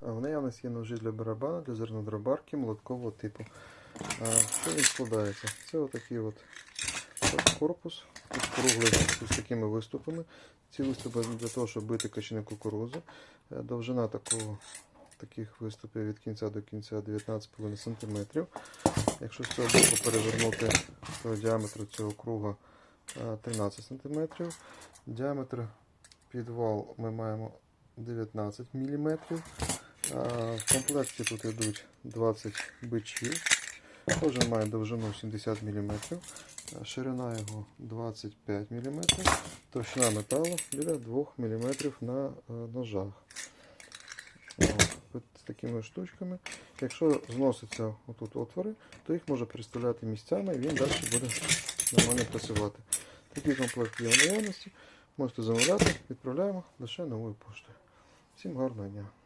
В наявності є ножі для барабану, для зернодробарки молоткового типу. Що він складається? Це отакий от корпус, тут з такими виступами. Ці виступи для того, щоб бити качани кукурудзи. Е, Довжина такого, таких виступів від кінця до кінця 19,5 см. Якщо з цього боку перевернути, то діаметр цього круга е, 13 см. Діаметр підвал ми маємо 19 мм. В комплекті тут йдуть 20 бичів. Кожен має довжину 70 мм, ширина його 25 мм, товщина металу біля 2 мм на е, ножах. З такими штучками. Якщо зносяться отут отвори, то їх можна переставляти місцями і він далі буде нормально працювати. Такий комплект є в наявності. Можете замовляти, відправляємо лише новою поштою. Всім гарного дня!